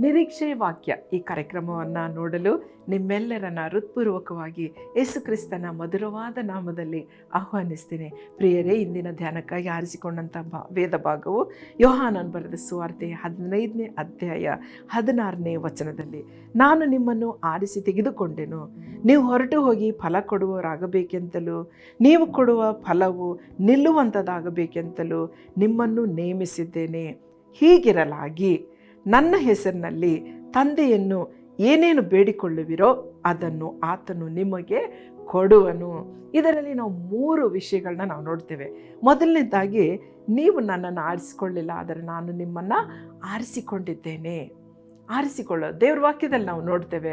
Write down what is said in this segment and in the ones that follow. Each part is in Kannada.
ನಿರೀಕ್ಷೆ ವಾಕ್ಯ ಈ ಕಾರ್ಯಕ್ರಮವನ್ನು ನೋಡಲು ನಿಮ್ಮೆಲ್ಲರನ್ನ ಹೃತ್ಪೂರ್ವಕವಾಗಿ ಯೇಸು ಕ್ರಿಸ್ತನ ಮಧುರವಾದ ನಾಮದಲ್ಲಿ ಆಹ್ವಾನಿಸ್ತೇನೆ. ಪ್ರಿಯರೇ, ಇಂದಿನ ಧ್ಯಾನಕ್ಕಾಗಿ ಆರಿಸಿಕೊಂಡಂಥ ಬಾ ವೇದ ಭಾಗವು ಯೋಹಾನನ್ ಬರೆದ ಸುವಾರ್ತೆ ಹದಿನೈದನೇ ಅಧ್ಯಾಯ ಹದಿನಾರನೇ ವಚನದಲ್ಲಿ, ನಾನು ನಿಮ್ಮನ್ನು ಆರಿಸಿ ತೆಗೆದುಕೊಂಡೆನು. ನೀವು ಹೊರಟು ಹೋಗಿ ಫಲ ಕೊಡುವವರಾಗಬೇಕೆಂತಲೂ, ನೀವು ಕೊಡುವ ಫಲವು ನಿಲ್ಲುವಂಥದ್ದಾಗಬೇಕೆಂತಲೂ ನಿಮ್ಮನ್ನು ನೇಮಿಸಿದ್ದೇನೆ. ಹೀಗಿರಲಾಗಿ ನನ್ನ ಹೆಸರಿನಲ್ಲಿ ತಂದೆಯನ್ನು ಏನೇನು ಬೇಡಿಕೊಳ್ಳುವಿರೋ ಅದನ್ನು ಆತನು ನಿಮಗೆ ಕೊಡುವನು. ಇದರಲ್ಲಿ ನಾವು ಮೂರು ವಿಷಯಗಳನ್ನ ನಾವು ನೋಡ್ತೇವೆ. ಮೊದಲನೇದಾಗಿ, ನೀವು ನನ್ನನ್ನು ಆರಿಸಿಕೊಳ್ಳಿಲ್ಲ, ಆದರೆ ನಾನು ನಿಮ್ಮನ್ನು ಆರಿಸಿಕೊಂಡಿದ್ದೇನೆ. ಆರಿಸಿಕೊಳ್ಳೋ, ದೇವ್ರ ವಾಕ್ಯದಲ್ಲಿ ನಾವು ನೋಡ್ತೇವೆ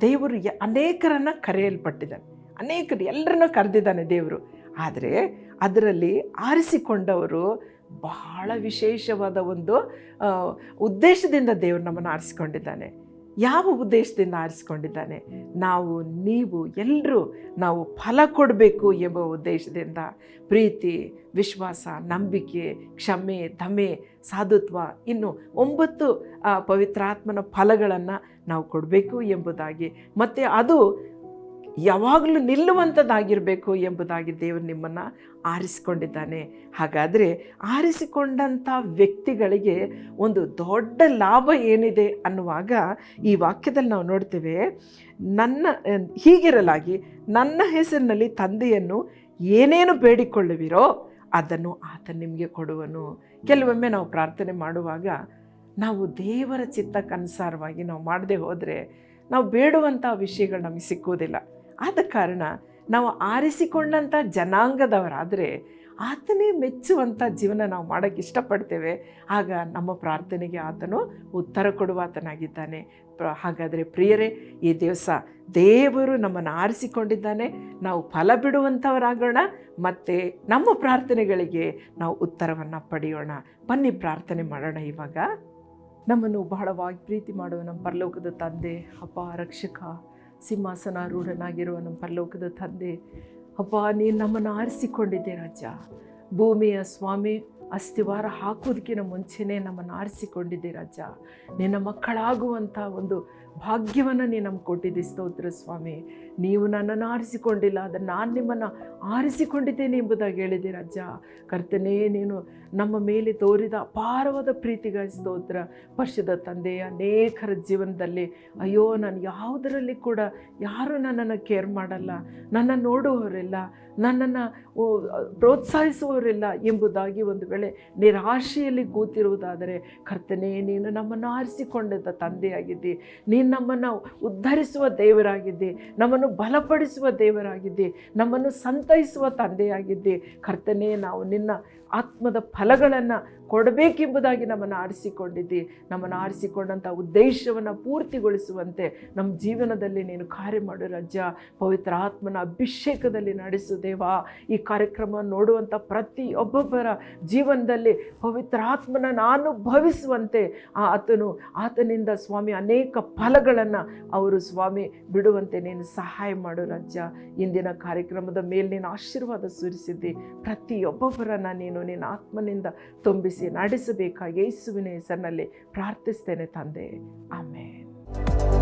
ದೇವರು ಅನೇಕರನ್ನು ಕರೆಯಲ್ಪಟ್ಟಿದ್ದಾನೆ. ಅನೇಕರು ಎಲ್ಲರನ್ನೂ ಕರೆದಿದ್ದಾನೆ ದೇವರು. ಆದರೆ ಅದರಲ್ಲಿ ಆರಿಸಿಕೊಂಡವರು ಬಹಳ ವಿಶೇಷವಾದ ಒಂದು ಉದ್ದೇಶದಿಂದ ದೇವರು ನಮ್ಮನ್ನು ಆರಿಸ್ಕೊಂಡಿದ್ದಾನೆ. ಯಾವ ಉದ್ದೇಶದಿಂದ ಆರಿಸ್ಕೊಂಡಿದ್ದಾನೆ? ನಾವು, ನೀವು ಎಲ್ಲರೂ ನಾವು ಫಲ ಕೊಡಬೇಕು ಎಂಬ ಉದ್ದೇಶದಿಂದ. ಪ್ರೀತಿ, ವಿಶ್ವಾಸ, ನಂಬಿಕೆ, ಕ್ಷಮೆ, ಧಮೆ, ಸಾಧುತ್ವ, ಇನ್ನು ಒಂಬತ್ತು ಪವಿತ್ರಾತ್ಮನ ಫಲಗಳನ್ನು ನಾವು ಕೊಡಬೇಕು ಎಂಬುದಾಗಿ. ಮತ್ತು ಅದು ಯಾವಾಗಲೂ ನಿಲ್ಲುವಂಥದ್ದಾಗಿರಬೇಕು ಎಂಬುದಾಗಿ ದೇವರು ನಿಮ್ಮನ್ನು ಆರಿಸಿಕೊಂಡಿದ್ದಾನೆ. ಹಾಗಾದರೆ ಆರಿಸಿಕೊಂಡಂಥ ವ್ಯಕ್ತಿಗಳಿಗೆ ಒಂದು ದೊಡ್ಡ ಲಾಭ ಏನಿದೆ ಅನ್ನುವಾಗ ಈ ವಾಕ್ಯದಲ್ಲಿ ನಾವು ನೋಡ್ತೇವೆ, ನನ್ನ, ಹೀಗಿರಲಾಗಿ ನನ್ನ ಹೆಸರಿನಲ್ಲಿ ತಂದೆಯನ್ನು ಏನೇನು ಬೇಡಿಕೊಳ್ಳುವಿರೋ ಅದನ್ನು ಆತ ನಿಮಗೆ ಕೊಡುವನು. ಕೆಲವೊಮ್ಮೆ ನಾವು ಪ್ರಾರ್ಥನೆ ಮಾಡುವಾಗ ನಾವು ದೇವರ ಚಿತ್ತಕ್ಕನುಸಾರವಾಗಿ ನಾವು ಮಾಡದೆ ಹೋದರೆ ನಾವು ಬೇಡುವಂಥ ವಿಷಯಗಳು ನಮಗೆ ಸಿಕ್ಕುವುದಿಲ್ಲ. ಆದ ಕಾರಣ ನಾವು ಆರಿಸಿಕೊಂಡಂಥ ಜನಾಂಗದವರಾದರೆ ಆತನೇ ಮೆಚ್ಚುವಂಥ ಜೀವನ ನಾವು ಮಾಡೋಕ್ಕೆ ಇಷ್ಟಪಡ್ತೇವೆ. ಆಗ ನಮ್ಮ ಪ್ರಾರ್ಥನೆಗೆ ಆತನು ಉತ್ತರ ಕೊಡುವ ಆತನಾಗಿದ್ದಾನೆ ಹಾಗಾದರೆ ಪ್ರಿಯರೇ, ಈ ದಿವಸ ದೇವರು ನಮ್ಮನ್ನು ಆರಿಸಿಕೊಂಡಿದ್ದಾನೆ. ನಾವು ಫಲ ಬಿಡುವಂಥವರಾಗೋಣ, ಮತ್ತು ನಮ್ಮ ಪ್ರಾರ್ಥನೆಗಳಿಗೆ ನಾವು ಉತ್ತರವನ್ನು ಪಡೆಯೋಣ. ಬನ್ನಿ ಪ್ರಾರ್ಥನೆ ಮಾಡೋಣ ಇವಾಗ. ನಮ್ಮನ್ನು ಬಹಳವಾಗಿ ಪ್ರೀತಿ ಮಾಡುವ ನಮ್ಮ ಪರಲೋಕದ ತಂದೆ, ಅಪ್ಪ, ರಕ್ಷಕ ಸಿಂಹಾಸನಾರೂಢನಾಗಿರುವ ನಮ್ಮ ಪರಲೋಕದ ತಂದೆ ಅಪ್ಪ ನೀನು ನಮ್ಮನ್ನು ಆರಿಸಿಕೊಂಡಿದ್ದೆ ರಾಜ. ಭೂಮಿಯ ಸ್ವಾಮಿ ಅಸ್ಥಿವಾರ ಹಾಕೋದಕ್ಕಿಂತ ಮುಂಚೆನೇ ನಮ್ಮನ್ನು ಆರಿಸಿಕೊಂಡಿದ್ದೆ ರಾಜ. ನಿನ್ನ ಮಕ್ಕಳಾಗುವಂಥ ಒಂದು ಭಾಗ್ಯವನ್ನು ನೀನು ನಮ್ಗೆ ಕೊಟ್ಟಿದ್ದೆ ಸ್ತೋತ್ರ ಸ್ವಾಮಿ. ನೀವು ನನ್ನನ್ನು ಆರಿಸಿಕೊಂಡಿಲ್ಲ, ಆದರೆ ನಾನು ನಿಮ್ಮನ್ನು ಆರಿಸಿಕೊಂಡಿದ್ದೇನೆ ಎಂಬುದಾಗಿ ಹೇಳಿದೆ ರಾಜ. ಕರ್ತನೇ, ನೀನು ನಮ್ಮ ಮೇಲೆ ತೋರಿದ ಅಪಾರವಾದ ಪ್ರೀತಿಗಾಗಿ ಸ್ತೋತ್ರ. ವರ್ಷದ ತಂದೆಯ ಅನೇಕರ ಜೀವನದಲ್ಲಿ ಅಯ್ಯೋ, ನಾನು ಯಾವುದರಲ್ಲಿ ಕೂಡ ಯಾರು ನನ್ನನ್ನು ಕೇರ್ ಮಾಡಲ್ಲ ನನ್ನ ನೋಡುವವರಿಲ್ಲ, ನನ್ನನ್ನು ಪ್ರೋತ್ಸಾಹಿಸುವವರಿಲ್ಲ ಎಂಬುದಾಗಿ ಒಂದು ನಿರಾಶೆಯಲ್ಲಿ ಕೂತಿರುವುದಾದರೆ, ಕರ್ತನೇ, ನೀನು ನಮ್ಮನ್ನು ಆರಿಸಿಕೊಂಡಿದ್ದ ತಂದೆಯಾಗಿದ್ದಿ. ನೀನು ನಮ್ಮನ್ನು ಉದ್ಧರಿಸುವ ದೇವರಾಗಿದ್ದಿ. ನಮ್ಮನ್ನು ಬಲಪಡಿಸುವ ದೇವರಾಗಿದ್ದಿ. ನಮ್ಮನ್ನು ಸಂತೈಸುವ ತಂದೆಯಾಗಿದ್ದಿ. ಕರ್ತನೇ, ನಾವು ನಿನ್ನ ಆತ್ಮದ ಫಲಗಳನ್ನು ಕೊಡಬೇಕೆಂಬುದಾಗಿ ನಮ್ಮನ್ನು ಆರಿಸಿಕೊಂಡಿದ್ದಿ. ನಮ್ಮನ್ನು ಆರಿಸಿಕೊಂಡಂಥ ಉದ್ದೇಶವನ್ನು ಪೂರ್ತಿಗೊಳಿಸುವಂತೆ ನಮ್ಮ ಜೀವನದಲ್ಲಿ ನೀನು ಕಾರ್ಯ ಮಾಡು ರಜ್ಜ ಪವಿತ್ರ ಆತ್ಮನ ಅಭಿಷೇಕದಲ್ಲಿ ನಡೆಸು ದೇವಾ. ಈ ಕಾರ್ಯಕ್ರಮ ನೋಡುವಂಥ ಪ್ರತಿಯೊಬ್ಬೊಬ್ಬರ ಜೀವನದಲ್ಲಿ ಪವಿತ್ರಾತ್ಮನ ಅನುಭವಿಸುವಂತೆ ಆತನು, ಆತನಿಂದ ಸ್ವಾಮಿ ಅನೇಕ ಫಲಗಳನ್ನು ಅವರು ಸ್ವಾಮಿ ಬಿಡುವಂತೆ ನೀನು ಸಹಾಯ ಮಾಡು ರಾಜ್ಯ. ಇಂದಿನ ಕಾರ್ಯಕ್ರಮದ ಮೇಲೆ ನೀನು ಆಶೀರ್ವಾದ ಸುರಿಸಿದ್ದಿ. ಪ್ರತಿಯೊಬ್ಬೊಬ್ಬರನ್ನು ನೀನು ನಿನ್ನ ಆತ್ಮನಿಂದ ತುಂಬಿಸಿ ನಡೆಸಬೇಕಾಗಿ ಯೇಸುವಿನ ಹೆಸರಿನಲ್ಲಿ ಪ್ರಾರ್ಥಿಸ್ತೇನೆ ತಂದೆ. ಆಮೇಲೆ